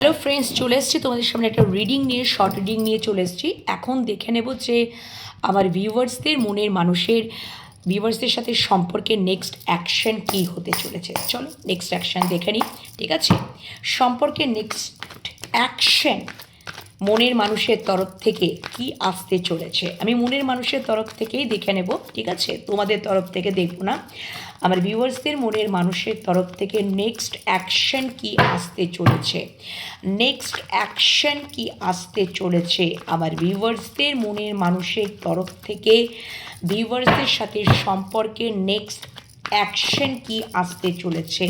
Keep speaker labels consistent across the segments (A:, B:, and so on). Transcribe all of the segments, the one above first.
A: Hello friends চলে এসেছি তোমাদের সামনে একটা রিডিং নিয়ে শর্ট রিডিং নিয়ে চলে এসেছি। এখন দেখে নেব যে আমার ভিউয়ার্সদের মনের মানুষের ভিউয়ার্সদের সাথে সম্পর্কে নেক্সট অ্যাকশন কী হতে চলেছে। চলো নেক্সট অ্যাকশন দেখে নিই, ঠিক আছে? সম্পর্কে নেক্সট অ্যাকশন মনের মানুষের তরফ থেকে কি আসতে চলেছে? আমি মনের মানুষের তরফ থেকেই দেখে নেব, ঠিক আছে? তোমাদের তরফ থেকে দেখব না। আমার ভিউয়ার্সদের মনের মানুষের তরফ থেকে নেক্সট অ্যাকশন কি আসতে চলেছে? নেক্সট অ্যাকশন কি আসতে চলেছে? আমার ভিউয়ার্সদের মনের মানুষের তরফ থেকে ভিউয়ার্সদের সাথে সম্পর্কে নেক্সট অ্যাকশন কি আসতে চলেছে?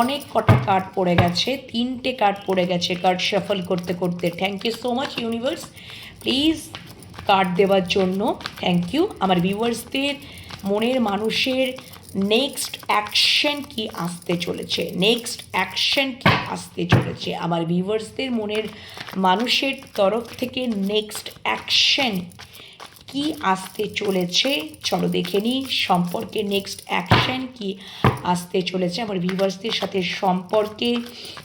A: অনেক কটা কার্ড পড়ে গেছে, তিনটে কার্ড পড়ে গেছে, কার্ড শাফল করতে করতে। Thank you so much universe please card দেওয়ার জন্য থ্যাংক ইউ আমার ভিউয়ার্সদের মনের মানুষের নেক্সট অ্যাকশন কি আসতে চলেছে? নেক্সট অ্যাকশন কি আসতে চলেছে? আমার ভিউয়ার্সদের মনের মানুষের তরফ থেকে নেক্সট অ্যাকশন কি আসতে চলেছে? চলো দেখে নিই সম্পর্কে নেক্সট অ্যাকশন কি আসতে চলেছে। আমার ভিউয়ার্সদের সাথে সম্পর্কে,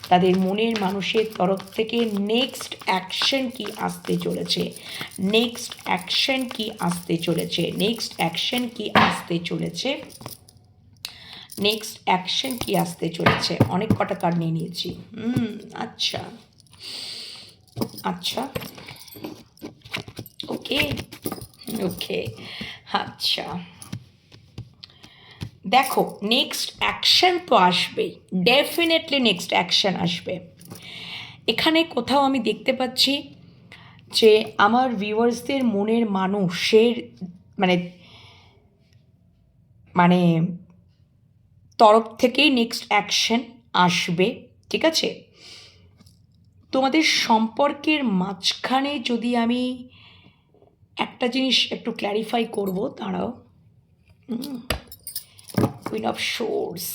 A: তাদের মনের মানুষের তরফ থেকে নেক্সট অ্যাকশন কি আসতে চলেছে? নেক্সট অ্যাকশন কি আসতে চলেছে? নেক্সট অ্যাকশন কি আসতে চলেছে? নেক্সট অ্যাকশন কি আসতে চলেছে? অনেক কটা কার্ড নিয়ে নিয়েছি। হুম আচ্ছা। আচ্ছা। ওকে ওকে আচ্ছা। দেখো নেক্সট অ্যাকশন তো আসবেই। ডেফিনেটলি নেক্সট অ্যাকশন আসবে। এখানে কোথাও আমি দেখতে পাচ্ছি যে আমার ভিউয়ার্সদের মনের মানুষের মানে মানে তরফ থেকেই নেক্সট অ্যাকশন আসবে, ঠিক আছে? তোমাদের সম্পর্কের মাঝখানে যদি আমি একটা জিনিস একটু ক্ল্যারিফাই করব, দাঁড়াও। Queen of swords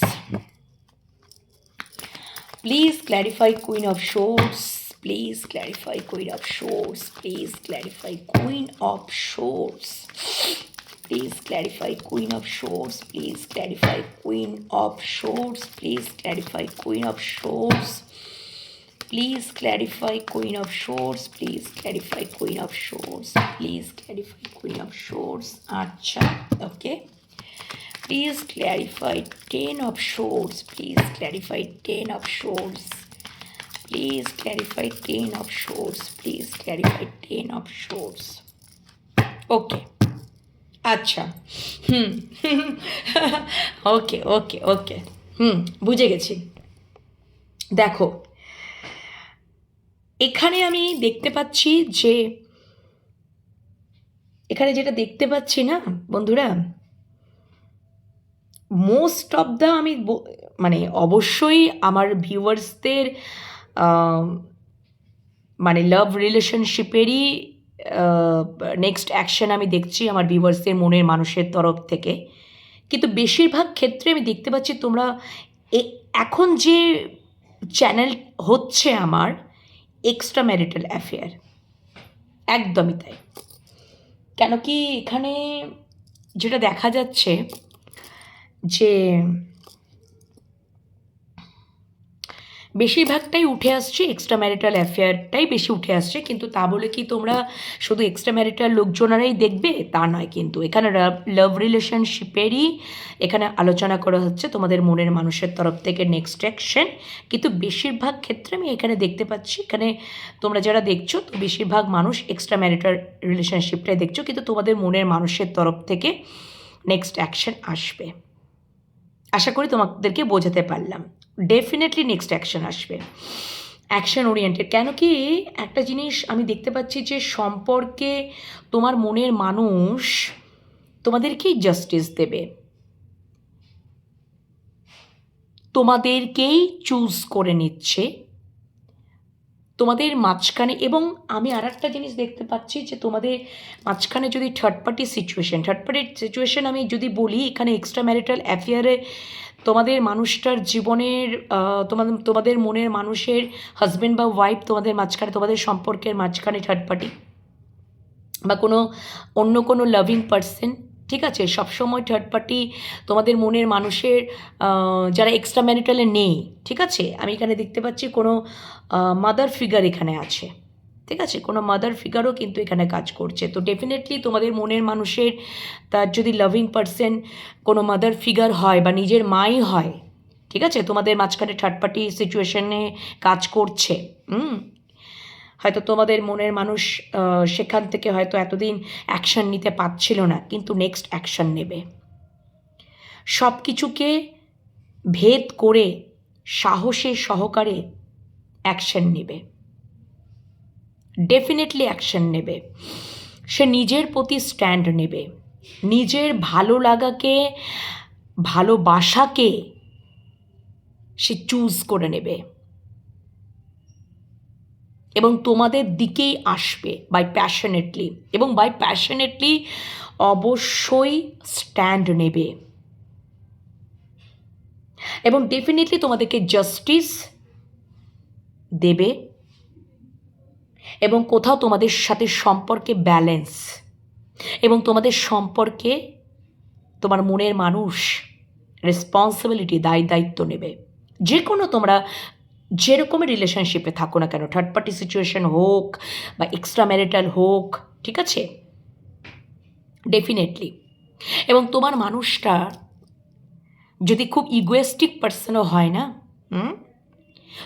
A: please clarify queen of swords please clarify queen of swords please clarify queen of swords please clarify queen of swords please clarify queen of swords please clarify queen of swords please clarify queen of swords please clarify queen of swords please clarify queen of swords acha okay please clarify ten of swords please clarify ten of swords please clarify ten of swords please clarify ten of swords okay আচ্ছা। হুম। ওকে ওকে ওকে। হুম, বুঝে গেছি। দেখো, এখানে আমি দেখতে পাচ্ছি যে, এখানে যেটা দেখতে পাচ্ছি না, বন্ধুরা মোস্ট অফ দ্য আমি মানে অবশ্যই আমার ভিউয়ার্সদের মানে লাভ রিলেশনশিপেরই নেক্সট অ্যাকশন আমি দেখছি আমার ভিউয়ার্সদের মনের মানুষের তরফ থেকে। কিন্তু বেশিরভাগ ক্ষেত্রে আমি দেখতে পাচ্ছি তোমরা এখন যে চ্যানেল হচ্ছে আমার এক্সট্রা ম্যারিটাল অ্যাফেয়ার একদমই তাই। কেন কি এখানে যেটা দেখা যাচ্ছে যে বেশিরভাগটাই উঠে আসছে এক্সট্রা ম্যারিটাল অ্যাফেয়ারটাই বেশি উঠে আসছে, কিন্তু তা বলে কি তোমরা শুধু এক্সট্রা ম্যারিটাল লোকজনেরাই দেখবে? তা নয় কিন্তু। এখানে লাভ রিলেশনশিপেরই এখানে আলোচনা করা হচ্ছে তোমাদের মনের মানুষের তরফ থেকে নেক্সট অ্যাকশন কিন্তু বেশিরভাগ ক্ষেত্রে আমি এখানে দেখতে পাচ্ছি, এখানে তোমরা যারা দেখছ, তো বেশিরভাগ মানুষ এক্সট্রা ম্যারিটাল রিলেশনশিপটাই দেখছ, কিন্তু তোমাদের মনের মানুষের তরফ থেকে নেক্সট অ্যাকশন আসবে। আশা করি তোমাদেরকে বোঝাতে পারলাম। ডেফিনেটলি নেক্সট অ্যাকশন আসবে। অ্যাকশন ওরিয়েন্টেড কেন কি একটা জিনিস আমি দেখতে পাচ্ছি যে সম্পর্কে তোমার মনের মানুষ তোমাদেরকেই জাস্টিস দেবে। তোমাদেরকেই চুজ করে নিচ্ছে। তোমাদের মাঝখানে এবং আমি আর একটা জিনিস দেখতে পাচ্ছি যে তোমাদের মাঝখানে যদি third party situation third party situation আমি যদি বলি, এখানে এক্সট্রা ম্যারিটাল অ্যাফেয়ারে তোমাদের মানুষটার জীবনের তোমাদের তোমাদের মনের মানুষের হাজব্যান্ড বা ওয়াইফ তোমাদের মাঝখানে, তোমাদের সম্পর্কের মাঝখানে থার্ড পার্টি বা কোনো অন্য কোনো লাভিং পার্সন ঠিক আছে? সবসময় থার্ড পার্টি তোমাদের মনের মানুষের যারা এক্সট্রা ম্যারিটালে নেই, ঠিক আছে? আমি এখানে দেখতে পাচ্ছি কোনো মাদার ফিগার এখানে আছে। ঠিক আছে? কোনো মাদার ফিগারও কিন্তু এখানে কাজ করছে। তো ডেফিনেটলি তোমাদের মনের মানুষের তার যদি লাভিং পার্সন কোনো মাদার ফিগার হয় বা নিজের মাই হয়, ঠিক আছে? তোমাদের মাঝখানে থার্ড পার্টি সিচুয়েশনে কাজ করছে, হুম? হয়তো তোমাদের মনের মানুষ সেখান থেকে হয়তো এতদিন অ্যাকশন নিতে পারছিল না, কিন্তু নেক্সট অ্যাকশন নেবে। সব কিছুকে ভেদ করে সাহসের সহকারে অ্যাকশন নেবে। ডেফিনেটলি অ্যাকশন নেবে। সে নিজের প্রতি স্ট্যান্ড নেবে। নিজের ভালো লাগাকে ভালোবাসাকে সে চুজ করে নেবে। এবং তোমাদের দিকেই আসবে বাই প্যাশনেটলি এবং বাই প্যাশনেটলি অবশ্যই স্ট্যান্ড নেবে। এবং ডেফিনেটলি তোমাদেরকে জাস্টিস দেবে। এবং কোথাও তোমাদের সাথে সম্পর্কে ব্যালেন্স এবং তোমাদের সম্পর্কে তোমার মনের মানুষ রেসপন্সিবিলিটি দায়, দায়িত্ব নেবে। যে কোনো তোমরা যেরকমের রিলেশনশিপে থাকো না কেন থার্ড পার্টি সিচুয়েশন হোক বা এক্সট্রা ম্যারিটাল হোক, ঠিক আছে? ডেফিনেটলি এবং তোমার মানুষটা যদি খুব ইগোয়েস্টিক পার্সনও হয় না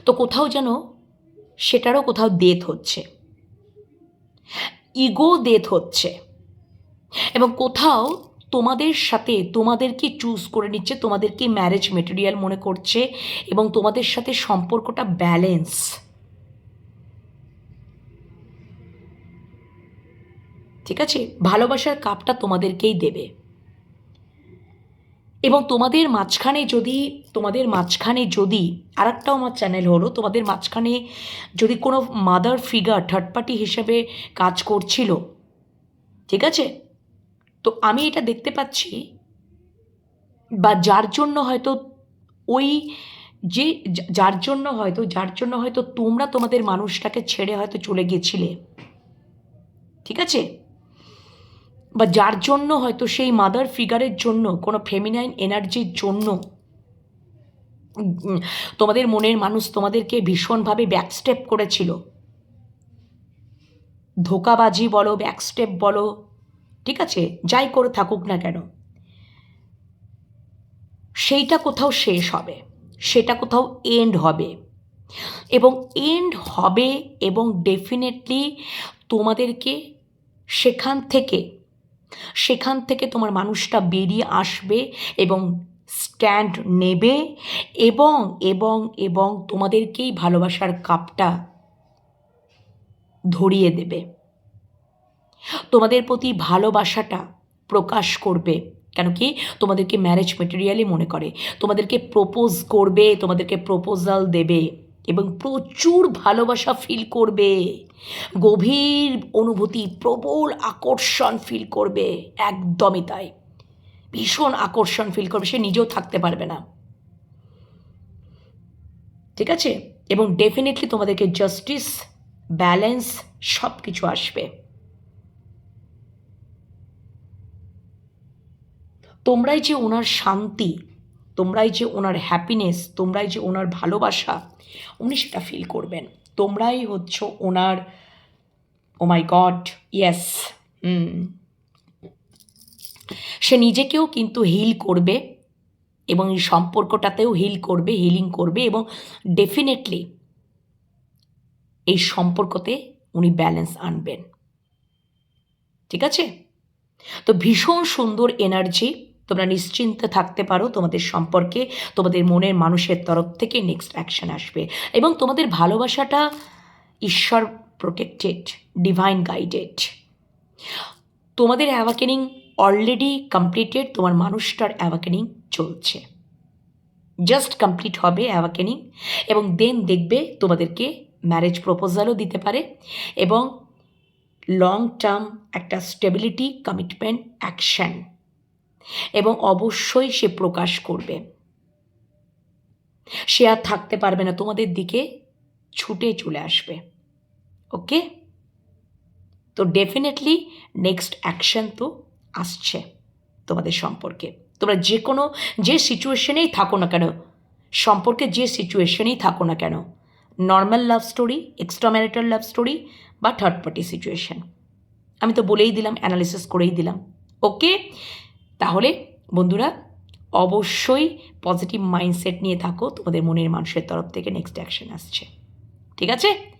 A: তো কোথাও যেন সেটারও কোথাও ডেথ হচ্ছে। ইগো দেথ হচ্ছে। এবং কোথাও তোমাদের সাথে তোমাদেরকে চুজ করে নিচ্ছে, তোমাদেরকে ম্যারেজ মেটেরিয়াল মনে করছে এবং তোমাদের সাথে সম্পর্কটা ব্যালেন্স ঠিক আছে? ভালোবাসার কাপটা তোমাদেরকেই দেবে। এবং তোমাদের মাঝখানে যদি, তোমাদের মাঝখানে যদি আর একটাও আমার চ্যানেল হলো, তোমাদের মাঝখানে যদি কোনো মাদার ফিগার থার্ড পার্টি হিসেবে কাজ করছিল, ঠিক আছে? তো আমি এটা দেখতে পাচ্ছি, বা যার জন্য হয়তো ওই যে, যার জন্য হয়তো, যার জন্য হয়তো তোমরা তোমাদের মানুষটাকে ছেড়ে হয়তো চলে গেছিলে, ঠিক আছে? বা যার জন্য হয়তো সেই মাদার ফিগারের জন্য, কোনো ফেমিনাইন এনার্জির জন্য তোমাদের মনের মানুষ তোমাদেরকে ভীষণভাবে ব্যাকস্টেপ করেছিল। ধোকাবাজি বলো ব্যাকস্টেপ বলো, ঠিক আছে? যাই করে থাকুক না কেন। সেইটা কোথাও শেষ হবে, সেটা কোথাও এন্ড হবে। এবং এন্ড হবে এবং ডেফিনেটলি তোমাদেরকে সেখান থেকে সেখান থেকে তোমার মানুষটা বেরিয়ে আসবে এবং স্ট্যান্ড নেবে এবং এবং এবং তোমাদেরকেই ভালোবাসার কাপটা ধরিয়ে দেবে। তোমাদের প্রতি ভালোবাসাটা প্রকাশ করবে। কেন কি? তোমাদেরকে ম্যারেজ মেটেরিয়ালই মনে করে। তোমাদেরকে প্রপোজ করবে, তোমাদেরকে প্রপোজাল দেবে এবং প্রচুর ভালোবাসা ফিল করবে। গভীর অনুভূতি, প্রবল আকর্ষণ ফিল করবে। একদমই তাই। ভীষণ আকর্ষণ ফিল করবে। সে নিজেও থাকতে পারবে না। ঠিক আছে? এবং ডেফিনেটলি তোমাদেরকে জাস্টিস ব্যালেন্স সব কিছু আসবে। তোমরাই যে ওনার শান্তি, তোমরাই যে ওনার হ্যাপিনেস তোমরাই যে ওনার ভালোবাসা, উনি সেটা ফিল করবেন। তোমরাই হচ্ছ ওনার ও মাই গড ইয়েস সে নিজেকেও কিন্তু হিল করবে এবং এই সম্পর্কটাতেও হিল করবে হিলিং করবে এবং ডেফিনেটলি এই সম্পর্কতে উনি ব্যালেন্স আনবেন। ঠিক আছে? তো ভীষণ সুন্দর এনার্জি তোমরা নিশ্চিন্তে থাকতে পারো তোমাদের সম্পর্কে, তোমাদের মনের মানুষের তরফ থেকে নেক্সট অ্যাকশন আসবে এবং তোমাদের ভালোবাসাটা ঈশ্বর প্রোটেক্টেড ডিভাইন গাইডেড তোমাদের অ্যাওয়াকেনিং অলরেডি কমপ্লিটেড তোমার মানুষটার অ্যাওয়াকেনিং চলছে। জাস্ট কমপ্লিট হবে অ্যাওয়াকেনিং এবং দেন দেখবে তোমাদেরকে ম্যারেজ প্রপোজালও দিতে পারে এবং লং টার্ম একটা স্টেবিলিটি কমিটমেন্ট অ্যাকশন এবং অবশ্যই সে প্রকাশ করবে। সে আর থাকতে পারবে না, তোমাদের দিকে ছুটে চলে আসবে। ওকে? তো ডেফিনেটলি নেক্সট অ্যাকশন তো আসছে তোমাদের সম্পর্কে। তোমরা যে কোনো, যে সিচুয়েশনেই থাকো না কেন, সম্পর্কে যে সিচুয়েশনেই থাকো না কেন, normal love story extra marital love story বা থার্ড পার্টি সিচুয়েশন। আমি তো বলেই দিলাম, অ্যানালিসিস করেই দিলাম। ওকে? তাহলে বন্ধুরা, অবশ্যই পজিটিভ মাইন্ডসেট নিয়ে থাকো, তোমাদের মনের মানুষের তরফ থেকে নেক্সট অ্যাকশন আসছে। ঠিক আছে?